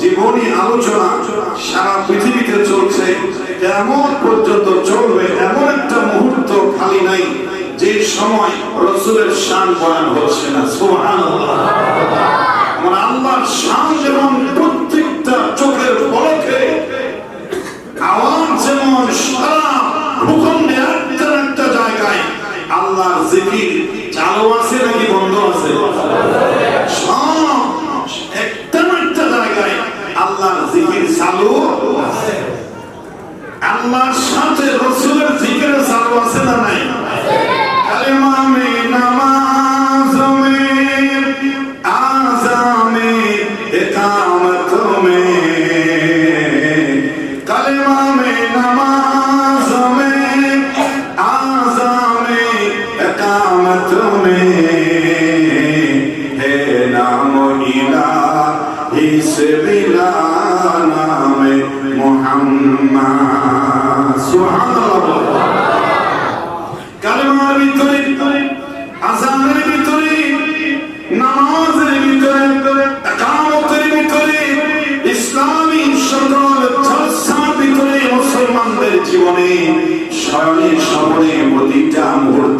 জীবনী আলোচনা সারা পৃথিবীতে চলছে। কেমন পর্যন্ত চলবে এমন একটা মুহূর্ত খালি নাই, যে সময় রসুলের শান বয়ান হচ্ছে না। আমার আল্লাহর শান যেমন প্রত্যেকটা চোখের পলকে, আওয়াজ যেমন সারা ভূখণ্ডে একটা একটা জায়গায় আল্লাহর জিকির চালু আছে নাকি বন্ধ আছে সব একটা না একটা জায়গায় আল্লাহর জিকির চালু আছে। আল্লাহর সাথে রসুলের জিকির চালু আছে না নাই? আজামে মে হে নামে মুহাম্মদ। সুবহানাল্লাহ কালেমার ভিতরে ভিতরে, নামাজের ভিতরে, একামতের ভিতরে, ইসলামী সকল চর্চার ভিতরে মুসলমানদের জীবনে স্মরণে স্মরণে প্রতিটা মুহূর্তে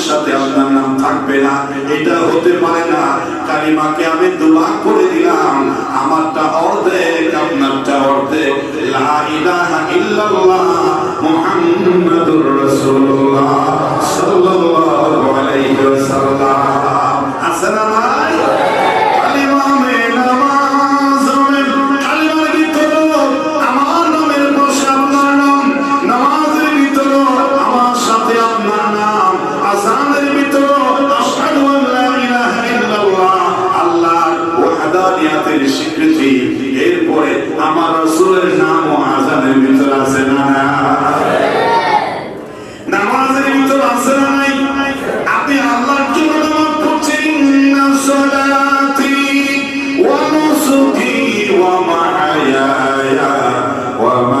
সাথে আপনার নাম থাকবে না। এটা হতে পারে না। কালিমাকে আমি দুভাগ করে দিলাম। আমারটা অর্ধেক, আপনারটা অর্ধেক। লা ইলাহা ইল্লাল্লাহ, মুহাম্মাদুর রাসূলুল্লাহ। ওয়া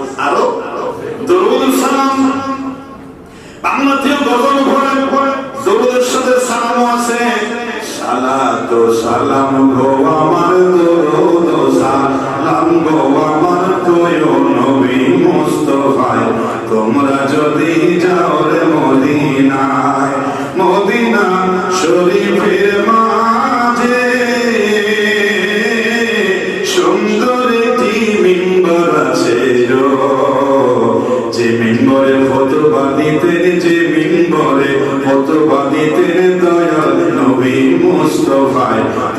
আরও দরুদ সালাম। বাংলাতেও গজল ভরে, দরুদের সাথে সালামও আছে। সালাত সালাম গো আমার দরুদ সালাম গো আমার তোয় নবী মুস্তাফায়। তোমরা যদি যাও রে মদিনায়, মদিনা শরীফের মাঝে দিতেন